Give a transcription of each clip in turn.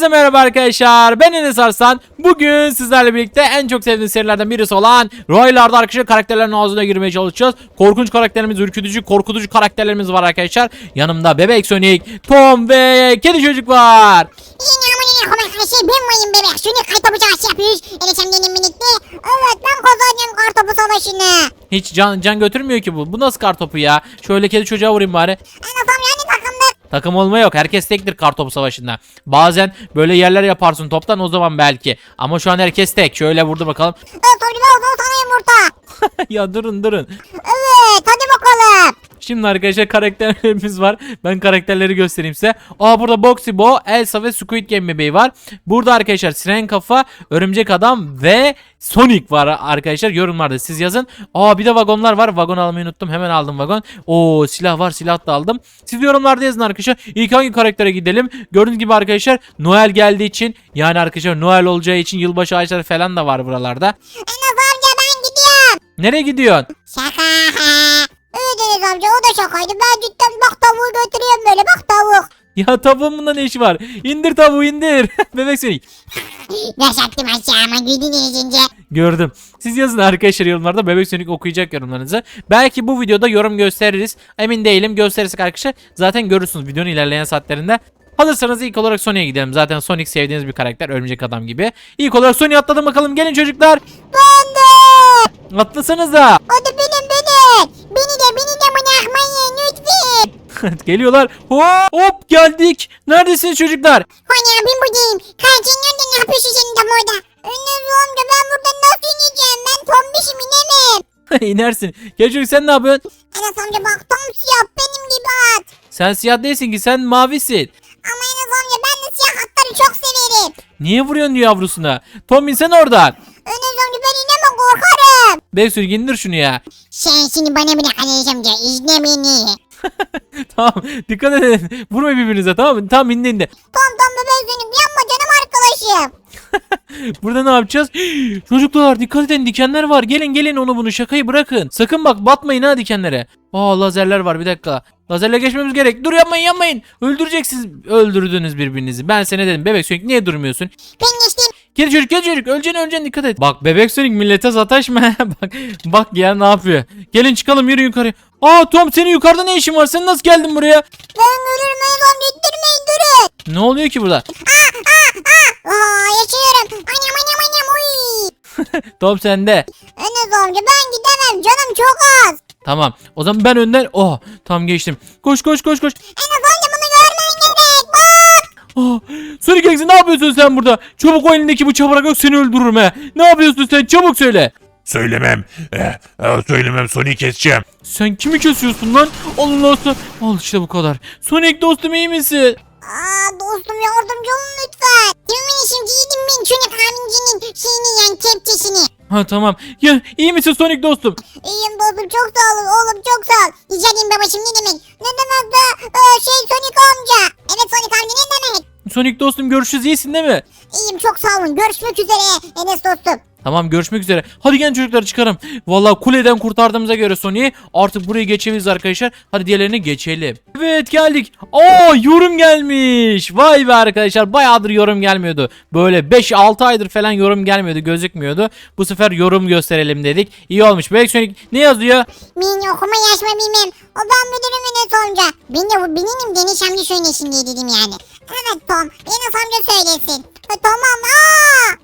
Hepinize merhaba arkadaşlar. Ben Enes Arslan. Bugün sizlerle birlikte en çok sevdiğim serilerden birisi olan Roylarda arkadaşlar karakterlerin ağzına girmeye çalışacağız. Korkunç karakterlerimiz, ürkütücü, korkutucu karakterlerimiz var arkadaşlar. Yanımda Bebek Sonic, Tom ve Kedi Çocuk var. Şey ben varım bebek. Şunu kartopu savaşı yapıyoruz. Enesem benim birlikte. Evet ben kazanacağım kartopu savaşını. Hiç can, can götürmüyor ki bu. Bu nasıl kartopu ya? Şöyle kedi çocuğa vurayım bari. Takımda. Takım olma yok. Herkes tektir kartopu savaşında. Bazen böyle yerler yaparsın toptan o zaman belki. Ama şu an herkes tek. Şöyle vurdu bakalım. Evet o sana yumurta. ya durun durun. Evet hadi bakalım. Şimdi arkadaşlar karakterlerimiz var. Ben karakterleri göstereyim size. Aa burada Boxy Bo, Elsa ve Squid Game bebeği var. Burada arkadaşlar Siren Kafa, Örümcek Adam ve Sonic var arkadaşlar. Yorumlarda siz yazın. Aa bir de vagonlar var. Vagon almayı unuttum. Hemen aldım vagon. Oo silah var. Silah da aldım. Siz yorumlarda yazın arkadaşlar. İlk hangi karaktere gidelim? Gördüğünüz gibi arkadaşlar Noel geldiği için yani arkadaşlar Noel olacağı için yılbaşı ağaçları falan da var buralarda. Enes amca ben gidiyorum. Nereye gidiyorsun? Şaka. Enes amca o da şakaydı. Ben cidden bak tavuğu götürüyorum böyle bak tavuk. Ya tavuğun bunda ne işi var? İndir tavuğu indir. Bebek Sonic. Yaşattım aşağıma güldün Enes'ince. Gördüm. Siz yazın arkadaşlar yorumlarda Bebek Sonic okuyacak yorumlarınızı. Belki bu videoda yorum gösteririz. Emin değilim. Gösterirsek arkadaşlar zaten görürsünüz videonun ilerleyen saatlerinde. Hazırsanız ilk olarak Sonic'e gidelim. Zaten Sonic sevdiğiniz bir karakter. Örümcek adam gibi. İlk olarak Sonic'e atladım bakalım. Gelin çocuklar. Ben de. Atlasanız da. Hadi benim benim. Beni de beni de Geliyorlar. Hop, hop geldik. Neredesiniz çocuklar? Hani ben buradayım. Kaçın nerede ne yapıyorsun senin de orada? Enes amca ben burada nasıl ineceğim? Ben tombişim inemem. İnersin. Gel çocuk sen ne yapıyorsun? Enes amca bak tam siyah benim gibi at. Sen siyah değilsin ki sen mavisin. Ama Enes amca ben de siyah atları çok severim. Niye vuruyorsun yavrusuna? Tom insen oradan. Enes amca ben inemem korkarım. Bebek indir şunu ya. Sen şimdi bana bırak Enes amca izle beni. tamam dikkat edin. Vurma birbirinize tamam mı? Tamam indi indi. Tam tam bebeğim benim yanma canım arkadaşım. Burada ne yapacağız? Çocuklar dikkat edin dikenler var. Gelin gelin onu bunu şakayı bırakın. Sakın bak batmayın ha dikenlere. Aa lazerler var bir dakika. Lazerle geçmemiz gerek. Dur yapmayın yapmayın. Öldüreceksiniz. Öldürdünüz birbirinizi. Ben sana dedim bebek Sonic niye durmuyorsun? Ben geçtim. Gel çocuk gel çocuk. Öleceksin öleceksin dikkat et. Bak bebek Sonic millete sataşma. bak, bak ya ne yapıyor. Gelin çıkalım yürü yukarı. Aa Tom senin yukarıda ne işin var? Sen nasıl geldin buraya? Ben ölürüm Enes amca ittirmeyin durun. Ne oluyor ki burada? Aa yaşıyorum. Anam anam anam uy. Tom sende. Enes amca ben gidemem canım çok az. Tamam. O zaman ben önden. Oh tam geçtim. Koş koş koş koş. Enes amca. Oh, Sonic X'e ne yapıyorsun sen burada? Çabuk o elindeki bıçağı bırak yok seni öldürürüm he. Ne yapıyorsun sen? Çabuk söyle. Söylemem. Eh, eh, söylemem Sony'i keseceğim. Sen kimi kesiyorsun lan? Allah Allah. Al işte bu kadar. Sonic dostum iyi misin? Aa dostum yardımcı olun lütfen. Kimin şimdi yedim ben çocuk amincinin şeyini yani kepçesini. Ha tamam. Ya iyi misin Sonic dostum? İyiyim dostum çok sağ olun oğlum çok sağ ol. Rica ederim babacım ne demek? Ne demek de e, şey Sonic amca. Evet Sonic amca ne demek? Sonic dostum görüşürüz iyisin değil mi? İyiyim çok sağ olun görüşmek üzere Enes dostum. Tamam görüşmek üzere. Hadi gelin çocuklar çıkarım. Vallahi kuleden kurtardığımıza göre Sony'yi artık burayı geçebiliriz arkadaşlar. Hadi diğerlerini geçelim. Evet geldik. Aa yorum gelmiş. Vay be arkadaşlar bayağıdır yorum gelmiyordu. Böyle 5-6 aydır falan yorum gelmiyordu gözükmüyordu. Bu sefer yorum gösterelim dedik. İyi olmuş. Belki Sonic ne yazıyor? Ben okuma yazma bilmem. O ben müdürüm Enes amca. Ben de bu benim Deniz amca söylesin diye dedim yani. Evet Tom Enes amca söylesin. E, tamam aa.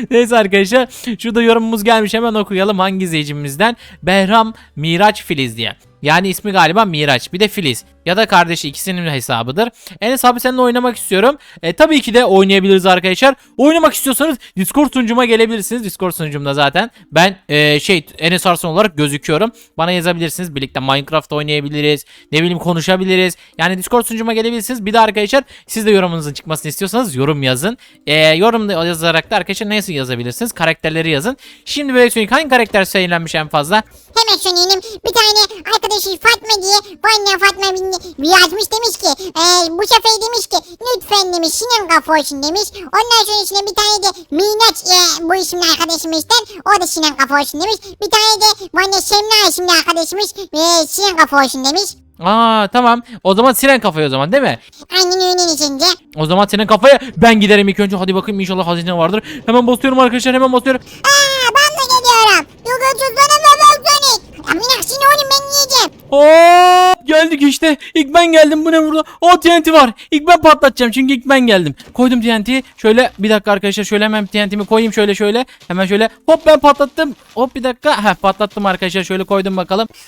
Neyse arkadaşlar şurada yorumumuz gelmiş hemen okuyalım hangi izleyicimizden Behram Miraç Filiz diye. Yani ismi galiba Miraç bir de Filiz ya da kardeşi ikisinin hesabıdır. Enes abi seninle oynamak istiyorum. E, tabii ki de oynayabiliriz arkadaşlar. Oynamak istiyorsanız Discord sunucuma gelebilirsiniz. Discord sunucumda zaten ben e, şey Enes Arslan olarak gözüküyorum. Bana yazabilirsiniz. Birlikte Minecraft oynayabiliriz. Ne bileyim konuşabiliriz. Yani Discord sunucuma gelebilirsiniz. Bir de arkadaşlar siz de yorumunuzun çıkmasını istiyorsanız yorum yazın. E, yorum yazarak da arkadaşlar neyse yazabilirsiniz. Karakterleri yazın. Şimdi böyle söyleyeyim hangi karakter sayılanmış en fazla? Hemen söyleyelim. Bir tane arkadaşı Fatma diye bana Fatma bin- bir yazmış demiş ki e, bu sefer demiş ki lütfen demiş Sinan kafa olsun demiş. Ondan sonra içine bir tane de Minaç e, bu isimli arkadaşımızdan o da Sinan kafa olsun demiş. Bir tane de bana Semra isimli arkadaşımız e, Sinan kafa olsun demiş. Aa tamam. O zaman siren kafayı o zaman değil mi? Aynen öyle içince. O zaman senin kafaya ben giderim ilk önce. Hadi bakayım inşallah hazine vardır. Hemen basıyorum arkadaşlar hemen basıyorum. Aa ben de geliyorum. Yok ötüzlere bebek Sonic. Aminak şimdi oğlum ben yiyeceğim. Oo geldik işte. İlk ben geldim. Bu ne burada? O TNT var. İlk ben patlatacağım çünkü ilk ben geldim. Koydum TNT'yi. Şöyle bir dakika arkadaşlar şöyle hemen TNT'mi koyayım şöyle şöyle. Hemen şöyle hop ben patlattım. Hop bir dakika. Heh patlattım arkadaşlar. Şöyle koydum bakalım.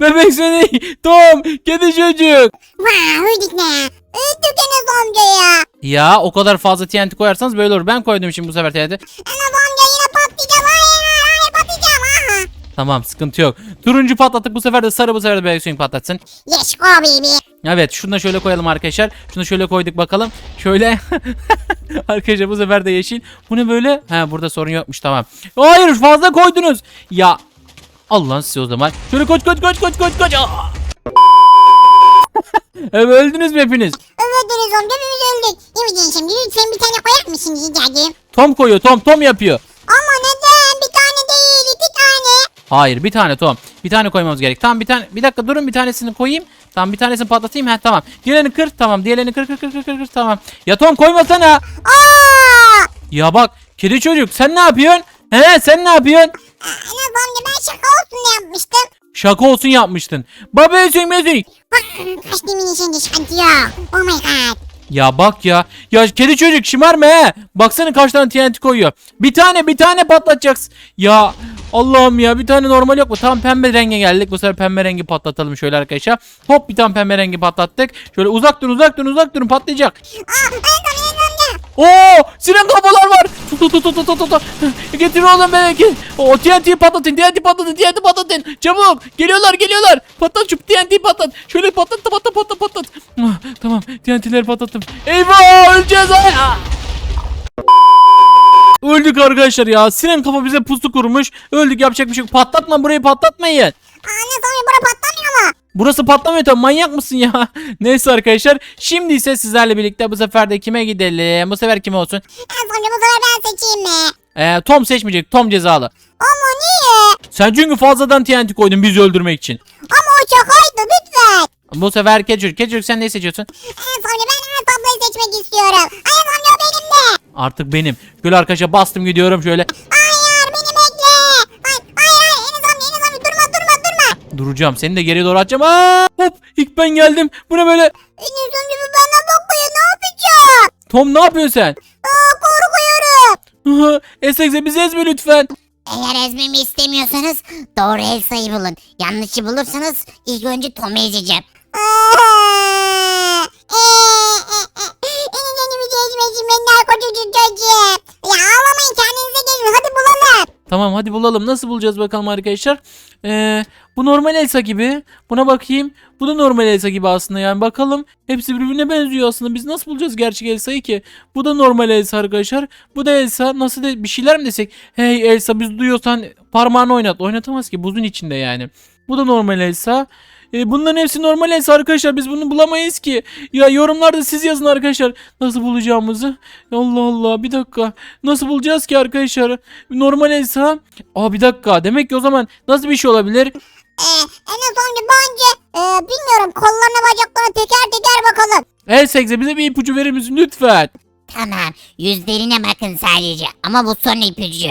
Bebek seni. Tom. Kedi çocuk. Öldük Enes amca ya. Ya o kadar fazla TNT koyarsanız böyle olur. Ben koydum şimdi bu sefer TNT. Enes amca Tamam sıkıntı yok. Turuncu patlattık bu sefer de sarı bu sefer de suyunu patlatsın. Yes go baby. Evet şunu da şöyle koyalım arkadaşlar. Şunu şöyle koyduk bakalım. Şöyle. arkadaşlar bu sefer de yeşil. Bu ne böyle? Ha burada sorun yokmuş tamam. Hayır fazla koydunuz. Ya. Allah'ın size o zaman. Şöyle koç koç koç koç koç koç. Evet öldünüz mü hepiniz? Evet Enes amca biz öldük. Yemeyeceğim şimdi lütfen bir tane koyar mısın rica ederim. Tom koyuyor Tom Tom yapıyor. Hayır bir tane Tom. Bir tane koymamız gerek. Tamam bir tane. Bir dakika durun bir tanesini koyayım. Tamam bir tanesini patlatayım. Ha tamam. Diğerini kır. Tamam diğerini kır kır kır kır kır kır. Tamam. Ya Tom koymasana. Aa! Ya bak kedi çocuk sen ne yapıyorsun? He sen ne yapıyorsun? Enes amca ben şaka olsun yapmıştım. Şaka olsun yapmıştın. Baba Hüseyin Hüseyin. Kaç demin içinde sıkıntı yok. Oh my god. Ya bak ya. Ya kedi çocuk şımarma he. Baksana kaç tane TNT koyuyor. Bir tane bir tane patlatacaksın. Ya Allah'ım ya bir tane normal yok mu? Tam pembe renge geldik. Bu sefer pembe rengi patlatalım şöyle arkadaşlar. Hop bir tane pembe rengi patlattık. Şöyle uzak durun uzak durun uzak durun patlayacak. Aa. Oo siren kafalar var. Tut tut tut tut tut tut. Getir oğlum bebek. O TNT'yi patlatın. TNT patlatın. TNT patlatın. Çabuk. Geliyorlar geliyorlar. Patlat şu TNT'yi patlat. Şöyle patlat patlat patlat patlat. Ah, tamam TNT'leri patlattım. Eyvah öleceğiz. Ay. Öldük arkadaşlar ya. Siren kafa bize pusu kurmuş. Öldük yapacak bir şey yok. Patlatma burayı patlatmayın. Aa Enes amca bura patlamıyor mu? Burası patlamıyor tabii manyak mısın ya? Neyse arkadaşlar. Şimdi ise sizlerle birlikte bu sefer de kime gidelim? Bu sefer kime olsun? Enes amca bu sefer ben seçeyim mi? Ee, Tom seçmeyecek. Tom cezalı. Ama niye? Sen çünkü fazladan TNT koydun bizi öldürmek için. Ama o şakaydı lütfen. Bu sefer Kedcük. Kedcük sen ne seçiyorsun? Enes amca ben ablayı seçmek istiyorum. Enes amca. Artık benim. Şöyle arkadaşa bastım gidiyorum şöyle. Hayır beni bekle. Ay, hayır hayır Enes amca Enes amca durma durma durma. Duracağım. Seni de geriye doğru atacağım. Aa, hop ilk ben geldim. Bu ne böyle? Enes amca bu bana bakıyor ne yapacağım? Tom ne yapıyorsun sen? Aa korkuyorum. Esex'e bizi ezme lütfen. Eğer ezmemi istemiyorsanız doğru Elsa'yı bulun. Yanlışı bulursanız ilk önce Tom'u ezeceğim. Geçmesin ben daha koca çocuğum. Ya ağlamayın kendinize gelin hadi bulalım. Tamam hadi bulalım. Nasıl bulacağız bakalım arkadaşlar. Ee, bu normal Elsa gibi. Buna bakayım. Bu da normal Elsa gibi aslında yani bakalım. Hepsi birbirine benziyor aslında. Biz nasıl bulacağız gerçek Elsa'yı ki? Bu da normal Elsa arkadaşlar. Bu da Elsa. Nasıl de bir şeyler mi desek? Hey Elsa biz duyuyorsan parmağını oynat. Oynatamaz ki buzun içinde yani. Bu da normal Elsa. E, bunların hepsi normal Elsa arkadaşlar. Biz bunu bulamayız ki. Ya yorumlarda siz yazın arkadaşlar. Nasıl bulacağımızı. Allah Allah bir dakika. Nasıl bulacağız ki arkadaşlar? Normal Elsa. Aa bir dakika. Demek ki o zaman nasıl bir şey olabilir? Ee, Enes amca bence e, bilmiyorum kollarına bacaklarına teker teker bakalım. Elsex'e bize bir ipucu verir misin lütfen? Tamam yüzlerine bakın sadece ama bu son ipucu.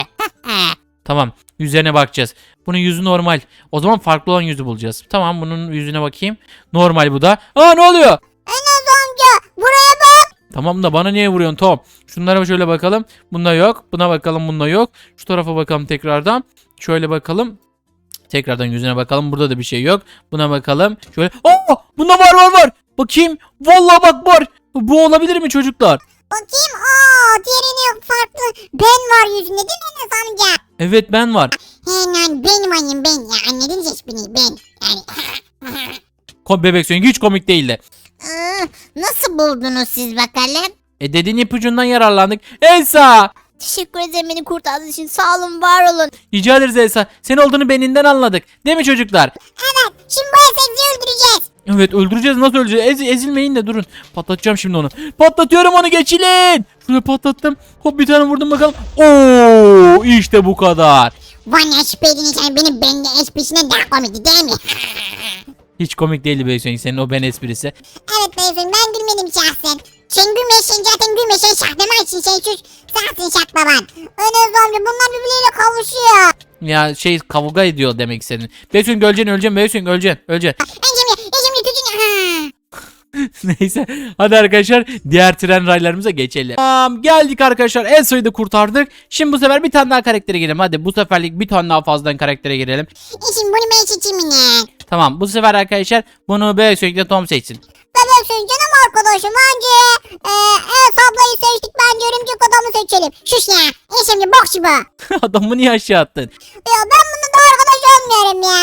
Tamam. Yüzlerine bakacağız. Bunun yüzü normal. O zaman farklı olan yüzü bulacağız. Tamam bunun yüzüne bakayım. Normal bu da. Aa ne oluyor? Enes amca buraya bak. Tamam da bana niye vuruyorsun Tom? Şunlara şöyle bakalım. Bunda yok. Buna bakalım. Bunda yok. Şu tarafa bakalım tekrardan. Şöyle bakalım. Tekrardan yüzüne bakalım. Burada da bir şey yok. Buna bakalım. Şöyle. Aa! Bunda var var var. Bakayım. Vallahi bak var. Bu olabilir mi çocuklar? Bakayım aa diğerine yok farklı. Ben var yüzünde değil mi Enes amca? Evet ben var. He lan ben varım ben ya anladın ses beni ben. Yani Ko bebek sönük hiç komik değildi. Aa, Nasıl buldunuz siz bakalım? E dediğin ipucundan yararlandık. Elsa! Teşekkür ederim beni kurtardığınız için sağ olun var olun. Rica ederiz Elsa. Sen olduğunu beninden anladık. Değil mi çocuklar? evet şimdi bu eseri öldüreceğiz. Evet öldüreceğiz. Nasıl öleceğiz? Ez- ezilmeyin de durun. Patlatacağım şimdi onu. Patlatıyorum onu geçilin. Şöyle patlattım. Hop bir tane vurdum bakalım. Oo işte bu kadar. Vanya şüphedin sen benim bende esprisinden daha komikti değil mi? Hiç komik değildi Sonic senin o ben esprisi. evet beyefendi ben gülmedim şahsen. Sen gülmesin zaten gülmesen şahlamazsın sen sus. Sensin şaklaban. Enes amca bunlar birbirleriyle kavuşuyor. Ya şey kavga ediyor demek istedin. Sonic öleceksin öleceksin Sonic öleceksin öleceksin. Neyse hadi arkadaşlar diğer tren raylarımıza geçelim. Tamam geldik arkadaşlar en sayıda kurtardık. Şimdi bu sefer bir tane daha karaktere girelim. Hadi bu seferlik bir tane daha fazladan karaktere girelim. E şimdi bunu ben seçeyim mi ne? Tamam bu sefer arkadaşlar bunu Bebek Sonic'le Tom seçsin. Sen canım arkadaşım bence e, Enes ablayı seçtik bence örümcek adamı seçelim. Şuş ya. E şimdi bak şu bu. Adamı niye aşağı attın? Ya ben bunu da arkadaş olmuyorum ya.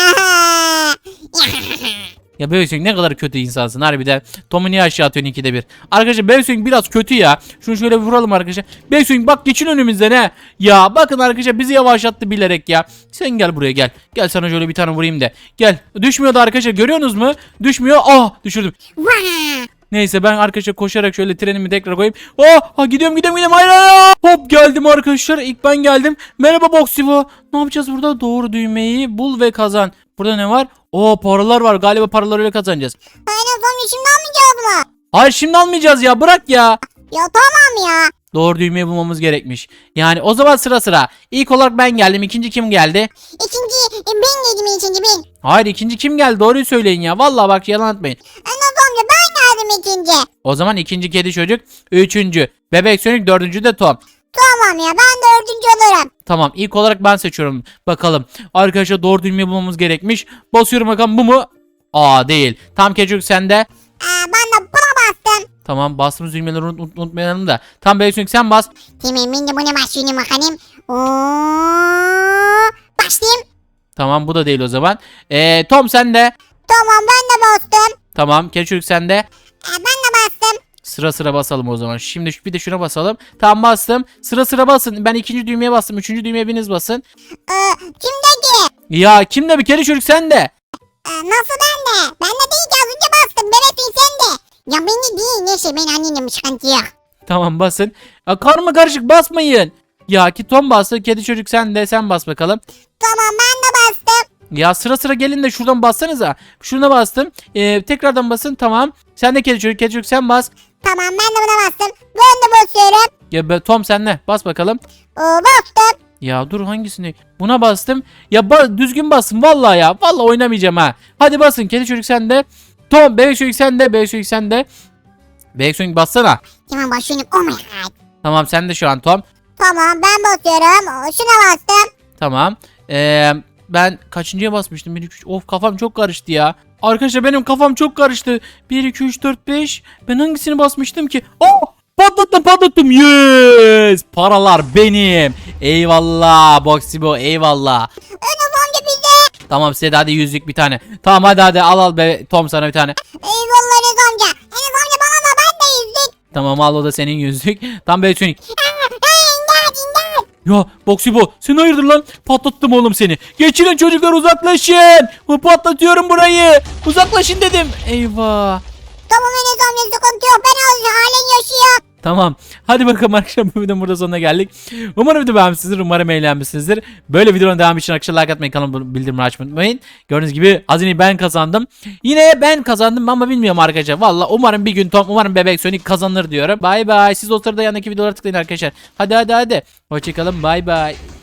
Ya Bebek Sonic ne kadar kötü insansın harbiden. Tom'u niye aşağı atıyorsun ikide bir? Arkadaşlar Bebek Sonic biraz kötü ya. Şunu şöyle bir vuralım arkadaşlar. Bebek Sonic bak geçin önümüzden he. Ya bakın arkadaşlar bizi yavaşlattı bilerek ya. Sen gel buraya gel. Gel sana şöyle bir tane vurayım da. Gel. Düşmüyordu arkadaşlar görüyorsunuz mu? Düşmüyor. Ah düşürdüm. Neyse ben arkadaşlar koşarak şöyle trenimi tekrar koyayım. Oh, ha gidiyorum gidiyorum gidiyorum. Hayır, hayır. Hop geldim arkadaşlar. İlk ben geldim. Merhaba Boxivo. Ne yapacağız burada? Doğru düğmeyi bul ve kazan. Burada ne var? Oo paralar var. Galiba paraları öyle kazanacağız. Enes amca şimdi almayacağız mı? Hayır şimdi almayacağız ya. Bırak ya. Ya tamam ya. Doğru düğmeyi bulmamız gerekmiş. Yani o zaman sıra sıra. İlk olarak ben geldim. İkinci kim geldi? İkinci e, ben dedim ikinci ben. Hayır ikinci kim geldi? Doğruyu söyleyin ya. Vallahi bak yalan atmayın. Enes amca ben geldim ikinci. O zaman ikinci kedi çocuk. Üçüncü. Bebek Sonic. Dördüncü de Tom. Tamam ya ben dördüncü olurum. Tamam ilk olarak ben seçiyorum. Bakalım. Arkadaşlar doğru düğmeyi bulmamız gerekmiş. Basıyorum bakalım bu mu? Aa değil. Tam kecik sende. Aa, ben de buna bastım. Tamam bastığımız düğmeleri unut, unut- unutmayalım da. Tam Sonic sen bas. Tamam ben de buna başlıyorum bakalım. Oo, başlayayım. Tamam bu da değil o zaman. Ee, Tom sen de. Tamam ben de bastım. Tamam kecik sen de. Aa, ben de bastım. Sıra sıra basalım o zaman. Şimdi bir de şuna basalım. Tamam bastım. Sıra sıra basın. Ben ikinci düğmeye bastım. Üçüncü düğmeye biriniz basın. Ee, kimdeki? Ya kim de bir kedi çocuk sen de. Ee, nasıl ben de? Ben de değil ki az önce bastım. Bebeksin sen de. Ya beni değil. Neyse ben annenim sıkıntı yok. Tamam basın. Ya karma karışık basmayın. Ya ki Tom bastı. Kedi çocuk sen de sen bas bakalım. Tamam ben de bastım. Ya sıra sıra gelin de şuradan bassanıza. Şuna bastım. Ee, tekrardan basın tamam. Sen de kedi çocuk kedi çocuk sen bas. Tamam ben de buna bastım. Ben de basıyorum. Ya be- Tom sen de bas bakalım. Oo, bastım. Ya dur hangisini? Buna bastım. Ya ba- düzgün basın vallahi ya. Vallahi oynamayacağım ha. Hadi basın kedi çocuk sen de. Tom bebek çocuk sen de bebek çocuk sen de. Bebek çocuk bassana. Tamam başlıyorum. Oh my god. Tamam sen de şu an Tom. Tamam ben basıyorum. Şuna bastım. Tamam. Ee, ben kaçıncıya basmıştım? 1 2 3. Of kafam çok karıştı ya. Arkadaşlar benim kafam çok karıştı. 1 2 3 4 5. Ben hangisini basmıştım ki? Oh! Patlattım patlattım. Yes! Paralar benim. Eyvallah Boxibo eyvallah. Tamam size de hadi yüzlük bir tane. Tamam hadi hadi al al be Tom sana bir tane. Eyvallah Enes amca. Enes amca bana da ben de yüzdük. Tamam al o da senin yüzlük. Tam böyle sönük. Ya Boxibo sen hayırdır lan? Patlattım oğlum seni. Geçin çocuklar uzaklaşın. Patlatıyorum burayı. Uzaklaşın dedim. Eyvah. Tamam Enes amca sıkıntı yok. Ben halen yaşıyor. Tamam. Hadi bakalım arkadaşlar bu videonun burada sonuna geldik. Umarım video beğenmişsinizdir. Umarım eğlenmişsinizdir. Böyle videonun devamı için arkadaşlar like atmayı, kanalıma bildirimleri açmayı unutmayın. Gördüğünüz gibi hazineyi ben kazandım. Yine ben kazandım ama bilmiyorum arkadaşlar. Valla umarım bir gün Tom, umarım Bebek Sonic kazanır diyorum. Bay bay. Siz o sırada yanındaki videolara tıklayın arkadaşlar. Hadi hadi hadi. Hoşçakalın. Bay bay.